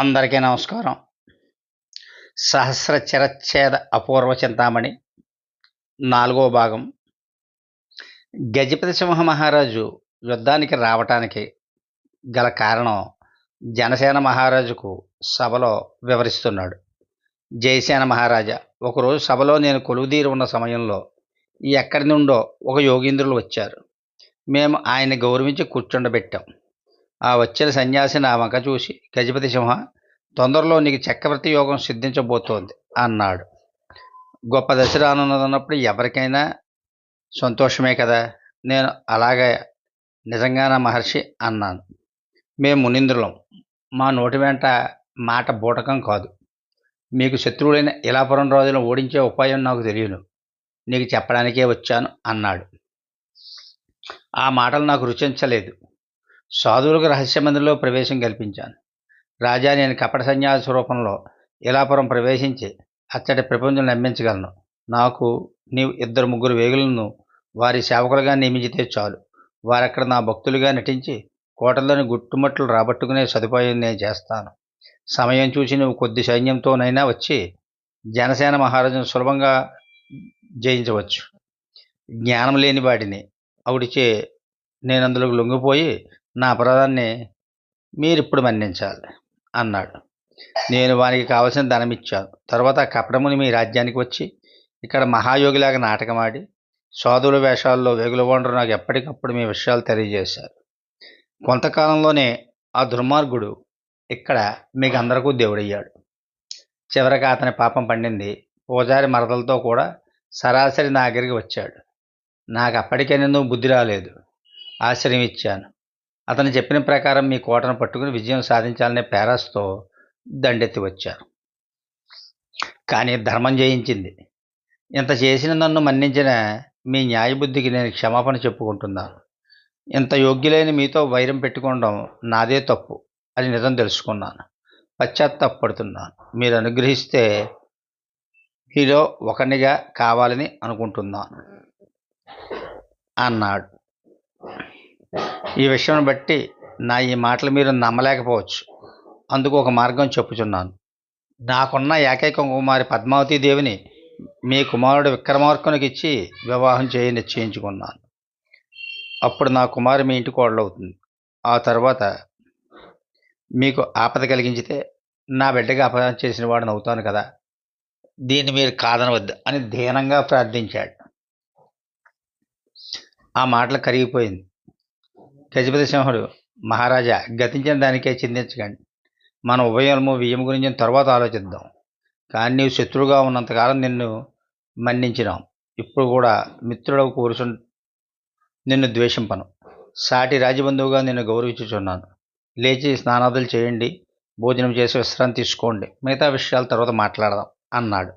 అందరికీ నమస్కారం. సహస్ర చిరచ్ఛేద అపూర్వ చింతామణి నాలుగో భాగం. గజపతి సింహ మహారాజు యుద్ధానికి రావటానికి గల కారణం జనసేన మహారాజుకు సభలో వివరిస్తున్నాడు. జయసేన మహారాజా ఒకరోజు సభలో నేను కొలువుదీరి ఉన్న సమయంలో ఎక్కడి నుండో ఒక యోగీంద్రులు వచ్చారు. మేము ఆయన్ని గౌరవించి కూర్చుండబెట్టాం. ఆ వచ్చిన సన్యాసి నా వంక చూసి గజపతి సింహ తొందరలో నీకు చక్రవర్తి యోగం సిద్ధించబోతోంది అన్నాడు. గొప్ప దశ రానున్నదన్నప్పుడు ఎవరికైనా సంతోషమే కదా? నేను అలాగే నిజంగాన మహర్షి అన్నాను. మేము మునింద్రులం. మా నోటి వెంట మాట బూటకం కాదు. మీకు శత్రువులైన ఇలాపురం రాజులను ఓడించే ఉపాయం నాకు తెలియను నీకు చెప్పడానికే వచ్చాను అన్నాడు. ఆ మాటలు నాకు రుచించలేదు. సాధువులకు రహస్య మందిరంలో ప్రవేశం కల్పించాను. రాజా నేను కపట సన్యాస రూపంలో ఇలాపురం ప్రవేశించి అచ్చటి ప్రపంచం నమ్మించగలను. నాకు నీవు ఇద్దరు ముగ్గురు వేగులను వారి సేవకులుగా నియమించితే చాలు. వారక్కడ నా భక్తులుగా నటించి కోటలోని గుట్టుమట్లు రాబట్టుకునే సదుపాయం నేను చేస్తాను. సమయం చూసి నువ్వు కొద్ది సైన్యంతోనైనా వచ్చి జనసేన మహారాజును సులభంగా జయించవచ్చు. జ్ఞానం లేని వాడిని. అవుడిచే నేను అందులోకి లొంగిపోయి నా అపరాధాన్ని మీరిప్పుడు మన్నించాలి అన్నాడు. నేను వానికి కావలసిన ధనం ఇచ్చాను. తర్వాత కపటముని మీ రాజ్యానికి వచ్చి ఇక్కడ మహాయోగిలాగా నాటకమాడి సాధువుల వేషాల్లో వెగుల వండరు నాకు ఎప్పటికప్పుడు మీ విషయాలు తెలియజేశారు. కొంతకాలంలోనే ఆ దుర్మార్గుడు ఇక్కడ మీకు అందరికీ దేవుడయ్యాడు. చివరికి అతని పాపం పండింది. పూజారి మరదలతో కూడా సరాసరి నా దగ్గరికి వచ్చాడు. నాకు అప్పటికే నువ్వు బుద్ధి రాలేదు. ఆశ్రయం ఇచ్చాను. అతను చెప్పిన ప్రకారం మీ కోటను పట్టుకుని విజయం సాధించాలనే పేరాస్తో దండెత్తి వచ్చారు. కానీ ధర్మం జయించింది. ఇంత చేసిన నన్ను మన్నించిన మీ న్యాయబుద్ధికి నేను క్షమాపణ చెప్పుకుంటున్నాను. ఇంత యోగ్యులైన మీతో వైరం పెట్టుకోవడం నాదే తప్పు అని నిజం తెలుసుకున్నాను. పశ్చాత్తాపడుతున్నాను మీరు అనుగ్రహిస్తే హీరో ఒకనిగా కావాలని అనుకుంటున్నాను. అన్నాడు. ఈ విషయం బట్టి నా ఈ మాటలు మీరు నమ్మలేకపోవచ్చు. అందుకు ఒక మార్గం చెప్పుచున్నాను. నాకున్న ఏకైక కుమారి పద్మావతి దేవిని మీ కుమారుడు విక్రమార్కునికి ఇచ్చి వివాహం చేయ నిశ్చయించుకున్నాను. అప్పుడు నా కుమారి మీ ఇంటి కోడలవుతుంది. ఆ తర్వాత మీకు ఆపద కలిగించితే నా బిడ్డకి అపరాధం చేసిన వాడిని అవుతాను కదా. దీన్ని మీరు కాదనవద్దు అని దీనంగా ప్రార్థించాడు. ఆ మాటలు కరిగిపోయింది. గజపతి సింహుడు మహారాజా గతించిన దానికే చింతించకండి. మన ఉభయము వియ్యం గురించి తర్వాత ఆలోచిద్దాం. కానీ నీవు శత్రువుగా ఉన్నంతకాలం నిన్ను మన్నించినాం. ఇప్పుడు కూడా మిత్రుడవు కూర్చు నిన్ను ద్వేషింపను. సాటి రాజబంధువుగా నిన్ను గౌరవించుచున్నాను. లేచి స్నానాదులు చేయండి భోజనం చేసి విశ్రాంతి తీసుకోండి మిగతా విషయాల తర్వాత మాట్లాడదాం అన్నాడు.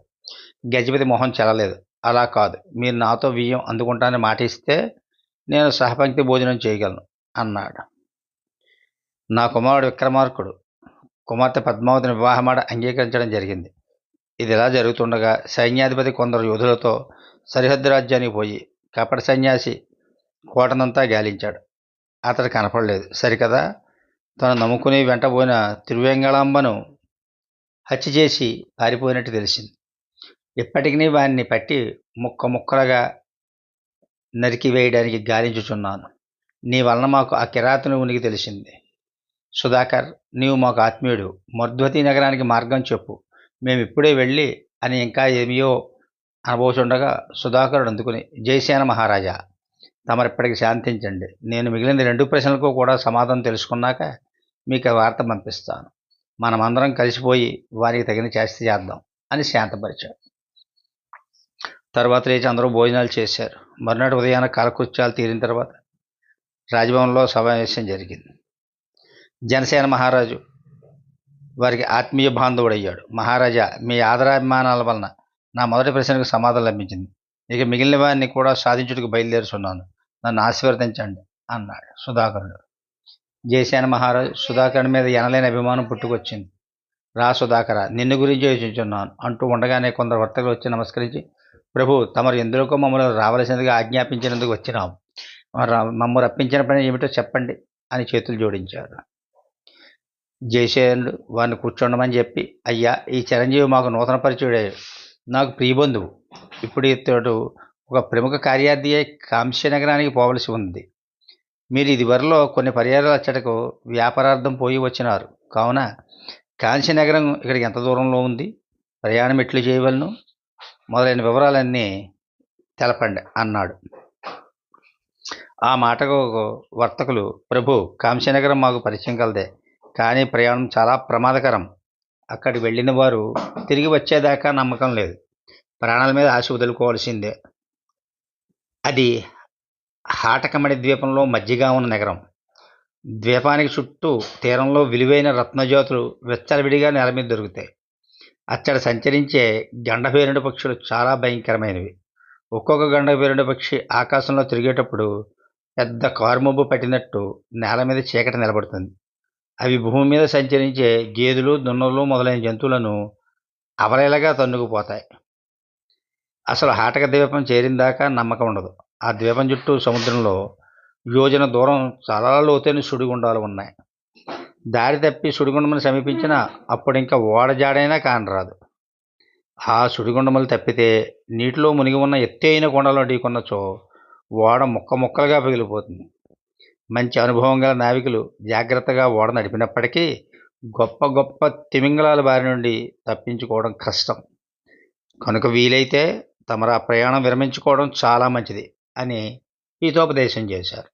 గజపతి మొహం చెల్లలేదు. అలా కాదు. మీరు నాతో వియ్యం అందుకుంటానని మాట ఇస్తే నేను సహపంక్తి భోజనం చేయగలను. అన్నాడు. నా కుమారుడు విక్రమార్కుడు కుమార్తె పద్మావతిని వివాహమాట అంగీకరించడం జరిగింది. ఇది ఇలా జరుగుతుండగా సైన్యాధిపతి కొందరు యోధులతో సరిహద్దు రాజ్యానికి పోయి కపట సన్యాసి కోటనంతా గాలించాడు. అతడు కనపడలేదు. సరికదా? తను నమ్ముకుని వెంటబోయిన తిరువేంగళాంబను హత్య చేసి పారిపోయినట్టు తెలిసింది. ఇప్పటికీ వారిని పట్టి ముక్క ముక్కలుగా నరికి వేయడానికి గాలించుచున్నాను. నీ వలన మాకు ఆ కిరాతను ఉనికి తెలిసింది. సుధాకర్ నీవు మాకు ఆత్మీయుడు. మర్ధ్వతి నగరానికి మార్గం చెప్పు. మేము ఇప్పుడే వెళ్ళి అని ఇంకా ఏమియో అనబోచుండగా సుధాకరుడు అందుకుని జయసేన మహారాజా! తమరిప్పటికి శాంతించండి. నేను మిగిలిన రెండు ప్రశ్నలకు కూడా సమాధానం తెలుసుకున్నాక మీకు వార్త పంపిస్తాను. మనమందరం కలిసిపోయి వారికి తగిన చేస్తే చేద్దాం అని శాంతపరిచాడు. తర్వాత లేచి అందరూ భోజనాలు చేశారు. మరునాటి ఉదయాన కాలకృత్యాలు తీరిన తర్వాత రాజభవన్లో సమావేశం జరిగింది. జనసేన మహారాజు వారికి ఆత్మీయ బాంధవుడయ్యాడు. మహారాజా మీ ఆదరాభిమానాల వలన నా మొదటి ప్రశ్నకు సమాధానం లభించింది. ఇక మిగిలిన వారిని కూడా సాధించుటకు బయలుదేరుచున్నాను. నన్ను ఆశీర్వదించండి అన్నాడు సుధాకరుడు. జయసేన మహారాజు సుధాకరుని మీద ఎనలేని అభిమానం పుట్టుకొచ్చింది. రా సుధాకర నిన్ను గురించి యోచించున్నాను అంటూ ఉండగానే కొందరు వర్తకులు వచ్చి నమస్కరించి ప్రభు తమరు ఎందుకో మమ్మల్ని రావలసినదిగా ఆజ్ఞాపించినందుకు వచ్చినాము మమ్మ రప్పించిన పని ఏమిటో చెప్పండి అని చేతులు జోడించారు. జయశేనుడు వారిని కూర్చోండమని చెప్పి అయ్యా ఈ చిరంజీవి మాకు నూతన పరిచయుడే నాకు ప్రియబంధువు ఇప్పుడు ఇతడు ఒక ప్రముఖ కార్యార్థి కాంస్య నగరానికి పోవలసి ఉంది. మీరు ఇదివరలో కొన్ని పర్యాలు అచ్చటకు వ్యాపారార్థం పోయి వచ్చినారు. కావున కాంచీనగరం ఇక్కడికి ఎంత దూరంలో ఉంది? ప్రయాణం ఎట్లు చేయవలను? మొదలైన వివరాలన్నీ తెలపండి అన్నాడు. ఆ మాటకు వర్తకులు ప్రభు కాంశీనగరం మాకు పరిచయం కలదే కానీ ప్రయాణం చాలా ప్రమాదకరం. అక్కడికి వెళ్ళిన వారు తిరిగి వచ్చేదాకా నమ్మకం లేదు. ప్రాణాల మీద ఆశ వదులుకోవాల్సిందే. అది హాటకమడి ద్వీపంలో మధ్యగా ఉన్న నగరం. ద్వీపానికి చుట్టూ తీరంలో విలువైన రత్నజ్యోతులు వెచ్చలవిడిగా నేల మీద దొరుకుతాయి. అచ్చట సంచరించే గండభేరుడు పక్షులు చాలా భయంకరమైనవి. ఒక్కొక్క గండభేరుడు పక్షి ఆకాశంలో తిరిగేటప్పుడు పెద్ద కారుమబ్బు పట్టినట్టు నేల మీద చీకటి నిలబడుతుంది. అవి భూమి మీద సంచరించే గేదెలు దున్నలు మొదలైన జంతువులను అవలేలగా తన్నుకుపోతాయి. అసలు హాటక ద్వీపం చేరిందాకా నమ్మకం ఉండదు. ఆ ద్వీపం చుట్టూ సముద్రంలో యోజన దూరం చాలా లోతైన సుడిగుండాలు ఉన్నాయి. దారి తప్పి సుడిగుండమని సమీపించిన అప్పుడు ఇంకా ఓడజాడైనా కానరాదు. ఆ సుడిగుండములు తప్పితే నీటిలో మునిగి ఉన్న ఎత్తైన కొండలో ఢీకొన్నచో ఓడ ముక్క ముక్కలుగా పగిలిపోతుంది. మంచి అనుభవం గల నావికులు జాగ్రత్తగా ఓడ నడిపినప్పటికీ గొప్ప గొప్ప తిమింగళాల బారి నుండి తప్పించుకోవడం కష్టం. కనుక వీలైతే తమరు ఆ ప్రయాణం విరమించుకోవడం చాలా మంచిది అని హితోపదేశం చేశారు.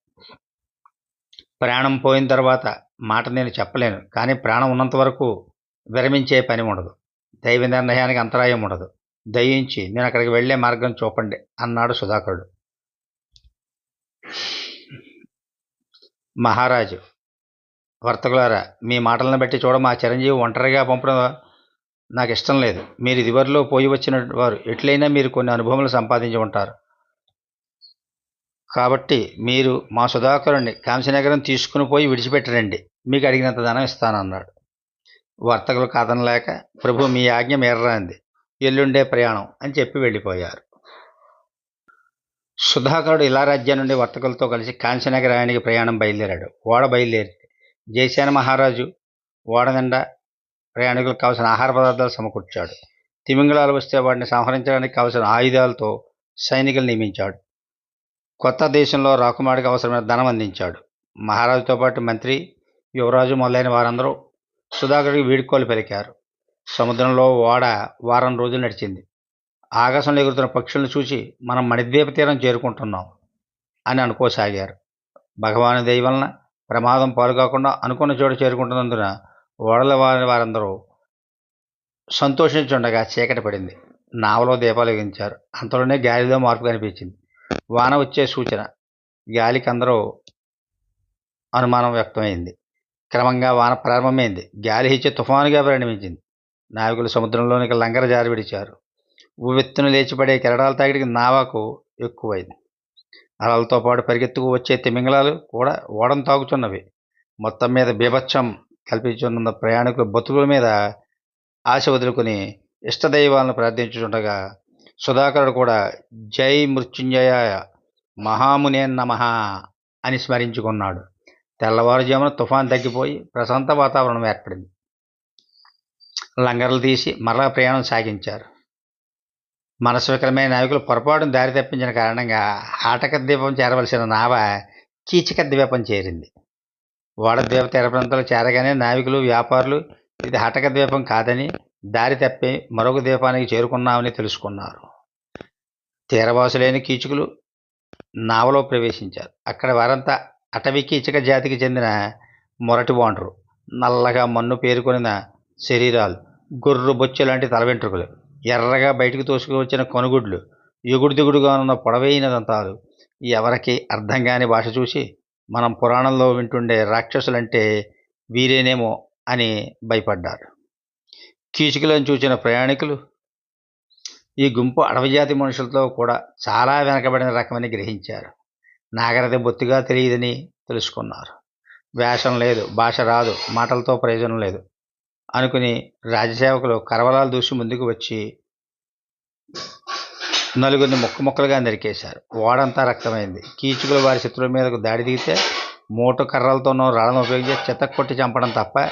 ప్రాణం పోయిన తర్వాత మాట నేను చెప్పలేను కానీ ప్రాణం ఉన్నంత వరకు విరమించే పని ఉండదు. దైవ నిర్ణయానికి అంతరాయం ఉండదు. దయించి నేను అక్కడికి వెళ్ళే మార్గం చూపండి అన్నాడు సుధాకరుడు. మహారాజు వర్తకులారా మీ మాటలను బట్టి చూడ మా చిరంజీవి ఒంటరిగా పంపడం నాకు ఇష్టం లేదు. మీరు ఇదివరలో పోయి వచ్చిన వారు ఎట్లయినా మీరు కొన్ని అనుభవములు సంపాదించి ఉంటారు. కాబట్టి మీరు మా సుధాకరుణ్ణి కాంశనగరం తీసుకుని పోయి విడిచిపెట్టరండి. మీకు అడిగినంత ధనం ఇస్తానన్నాడు. వర్తకులు కాదనలేక ప్రభు మీ ఆజ్ఞ మీరరాంది. ఎల్లుండే ప్రయాణం అని చెప్పి వెళ్ళిపోయారు. సుధాకరుడు ఇలారాజ్యం నుండి వర్తకులతో కలిసి కాంచనగరాయానికి ప్రయాణం బయలుదేరాడు. ఓడ బయలుదేరి జయసేన మహారాజు ఓడ నిండా ప్రయాణికులకు కావలసిన ఆహార పదార్థాలు సమకూర్చాడు. తిమింగళాలు వస్తే వాటిని సంహరించడానికి కావలసిన ఆయుధాలతో సైనికులు నియమించాడు. కొత్త దేశంలో రాకుమాడికి అవసరమైన ధనం అందించాడు. మహారాజుతో పాటు మంత్రి యువరాజు మొదలైన వారందరూ సుధాకర్కి వీడుకోలు పలికారు. సముద్రంలో ఓడ వారం రోజులు నడిచింది. ఆకాశంలో ఎగురుతున్న పక్షులను చూసి మనం మణిద్వీప తీరం చేరుకుంటున్నాం అని అనుకోసాగారు. భగవాను దయ వలన ప్రమాదం పాలుకాకుండా అనుకున్న చోటు చేరుకుంటున్నందున ఓడల వారి వారందరూ సంతోషించుండగా చీకటి పడింది. నావలో దీపాలు వెలిగించారు. అంతలోనే గాలిలో మార్పు కనిపించింది. వాన వచ్చే సూచన. గాలికి అందరూ అనుమానం వ్యక్తమైంది. క్రమంగా వాన ప్రారంభమైంది. గాలి ఇచ్చే తుఫానుగా పరిణమించింది. నావికులు సముద్రంలోనికి లంగర జారి విడిచారు. ఉవ్వెత్తున లేచిపడే కెరడాల తాగిడికి నావాకు ఎక్కువైంది. అలలతో పాటు పరిగెత్తుకు వచ్చే తిమింగళాలు కూడా ఓడం తాగుతున్నవి. మొత్తం మీద బీభత్సం కల్పించున్న ప్రయాణికుల బతుకుల మీద ఆశ వదులుకుని ఇష్టదైవాలను ప్రార్థించుండగా సుధాకరుడు కూడా జై మృత్యుంజయ మహామునే నమ అని స్మరించుకున్నాడు. తెల్లవారుజామున తుఫాన్ తగ్గిపోయి ప్రశాంత వాతావరణం ఏర్పడింది. లంగర్లు తీసి మరలా ప్రయాణం సాగించారు. మనసు వికలమైన నాయకులు పొరపాటును దారి తప్పించిన కారణంగా ఆటక ద్వీపం చేరవలసిన నావ కీచక ద్వీపం చేరింది. ఓడ తీర ప్రాంతంలో చేరగానే నావికులు వ్యాపారులు ఇది హటక ద్వీపం కాదని దారి తప్పి మరొక ద్వీపానికి చేరుకున్నామని తెలుసుకున్నారు. తీరవాసులైన కీచుకులు నావలో ప్రవేశించారు. అక్కడ వారంతా అటవీ కీచక జాతికి చెందిన మొరటి వాండ్రు. నల్లగా మన్ను పేరుకొనిన శరీరాలు గొర్రు బొచ్చు లాంటి తల వెంట్రుకలు ఎర్రగా బయటకు తోసుకువచ్చిన కొనుగుడ్లు ఎగుడు దిగుడుగా ఉన్న పొడవైన దంతాలు ఎవరికి అర్థం కాని భాష చూసి మనం పురాణంలో వింటుండే రాక్షసులంటే వీరేనేమో అని భయపడ్డారు. కీచుకులను చూసిన ప్రయాణికులు ఈ గుంపు అడవిజాతి మనుషులతో కూడా చాలా వెనకబడిన రకమని గ్రహించారు. నాగరికత బొత్తిగా తెలియదని తెలుసుకున్నారు. వేషం లేదు భాష రాదు మాటలతో ప్రయోజనం లేదు. అనుకుని రాజసేవకులు కరవలాలు దూసి ముందుకు వచ్చి నలుగురిని ముక్క ముక్కలుగా నరికేశారు. ఓడంతా రక్తమైంది. కీచుకులు వారి శత్రువుల మీదకు దాడి దిగితే మూట కర్రలతోనో రాళ్ళను ఉపయోగించి చెత్త కొట్టి చంపడం తప్ప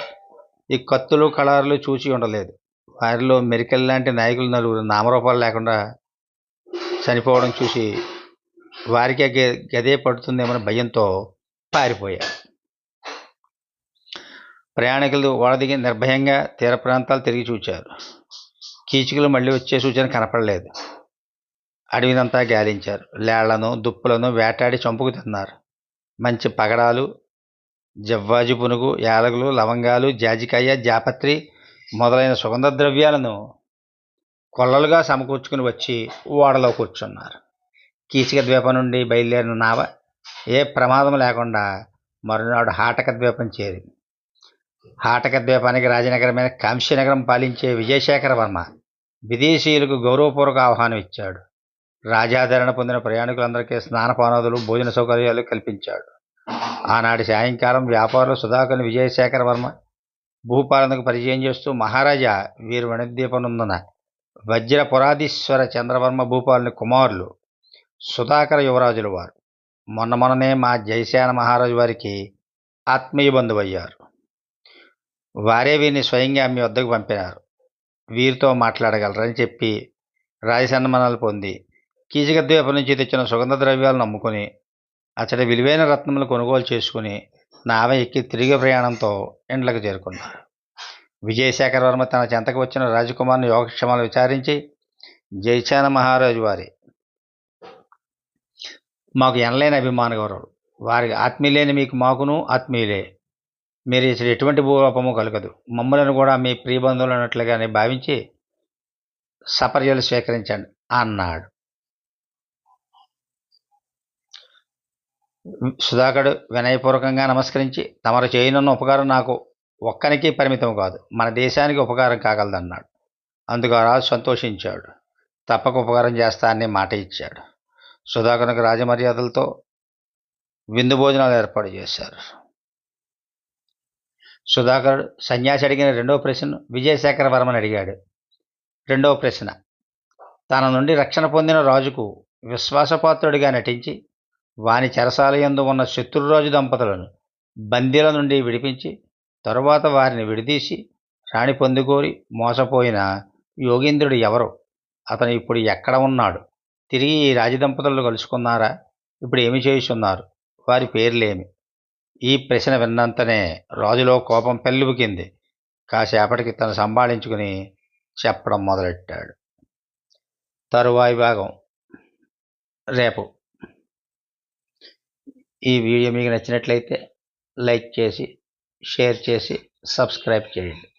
ఈ కత్తులు కళారులు చూచి ఉండలేదు. వారిలో మెరికల్ లాంటి నాయకులు నలుగురు నామరూపాలు లేకుండా చనిపోవడం చూసి వారికే గదే పడుతుందేమని భయంతో పారిపోయారు. ప్రయాణికులు ఓడదిగి నిర్భయంగా తీర ప్రాంతాలు తిరిగి చూచారు. కీచుకులు మళ్ళీ వచ్చే సూచన కనపడలేదు. అడవినంతా గాలించారు. లేళ్ళను దుప్పులను వేటాడి చంపుకు తిన్నారు. మంచి పగడాలు జవ్వాజి పునుగు యాలకులు లవంగాలు జాజికాయ జాపత్రి మొదలైన సుగంధ ద్రవ్యాలను కొల్లలుగా సమకూర్చుకుని వచ్చి ఓడలో కూర్చున్నారు. కీచిక ద్వీపం నుండి బయలుదేరిన నావ ఏ ప్రమాదం లేకుండా మరునాడు హాటక ద్వీపం చేరింది. ఆటక ద్వీపానికి రాజనగరమైన కాంశీనగరం పాలించే విజయశేఖర వర్మ విదేశీయులకు గౌరవపూర్వక ఆహ్వానం ఇచ్చాడు. రాజాదరణ పొందిన ప్రయాణికులందరికీ స్నానపానాదులు భోజన సౌకర్యాలు కల్పించాడు. ఆనాటి సాయంకాలం వ్యాపారులు సుధాకర్ని విజయశేఖర వర్మ భూపాలనకు పరిచయం చేస్తూ మహారాజా వీరు వణిద్వీపనుందున వజ్రపురాధీశ్వర చంద్రవర్మ భూపాలని కుమారులు సుధాకర యువరాజుల వారు. మొన్న మొన్ననే మా జయసేన మహారాజు వారికి ఆత్మీయ బంధువయ్యారు. వారే వీరిని స్వయంగా మీ వద్దకు పంపినారు. వీరితో మాట్లాడగలరని చెప్పి రాజసన్మానాలు పొంది కీచక ద్వీపం నుంచి తెచ్చిన సుగంధ ద్రవ్యాలను అమ్ముకుని అతడి విలువైన రత్నములు కొనుగోలు చేసుకుని నావ ఎక్కి తిరిగి ప్రయాణంతో ఇండ్లకు చేరుకున్నారు. విజయశేఖర వర్మ తన చెంతకు వచ్చిన రాజకుమారుని యోగక్షేమాలు విచారించి జయచాన మహారాజు వారి మాకు ఎనలేని అభిమాన గౌరవులు. వారికి ఆత్మీయులేని మీకు మాకును ఆత్మీయులే. మీరు ఇసలు ఎటువంటి భూలోపము కలగదు. మమ్మలను కూడా మీ ప్రియబంధువులు అన్నట్లుగానే భావించి సపర్యలు స్వీకరించండి అన్నాడు. సుధాకరుడు వినయపూర్వకంగా నమస్కరించి తమరు చేయనున్న ఉపకారం నాకు ఒక్కనికి పరిమితం కాదు. మన దేశానికి ఉపకారం కాగలదన్నాడు. అందుకు రాజు సంతోషించాడు. తప్పక ఉపకారం చేస్తా అని మాట ఇచ్చాడు. సుధాకరునికి రాజమర్యాదలతో విందు భోజనాలు ఏర్పాటు చేశారు. సుధాకరుడు సన్యాసి అడిగిన రెండవ ప్రశ్న విజయశేఖర వర్మని అడిగాడు. రెండవ ప్రశ్న తన నుండి రక్షణ పొందిన రాజుకు విశ్వాసపాత్రుడిగా నటించి వాని చెరసాలయందు ఉన్న శత్రురాజు దంపతులను బందీల నుండి విడిపించి తరువాత వారిని విడిదీసి రాణి పొందుకోరి మోసపోయిన యోగేంద్రుడు ఎవరు అతను ఇప్పుడు ఎక్కడ ఉన్నాడు? తిరిగి ఈ రాజదంపతులను కలుసుకున్నారా? ఇప్పుడు ఏమి చేయుచున్నారు? వారి పేర్లేమి? ఈ ప్రశ్న విన్నంతనే రాజులో కోపం పెళ్ళిబుకింది కాసేపటికి తను సంభాళించుకుని చెప్పడం మొదలెట్టాడు. తరువాయి భాగం. రేపు. ఈ వీడియో మీకు నచ్చినట్లయితే లైక్ చేసి షేర్ చేసి సబ్స్క్రైబ్ చేయండి.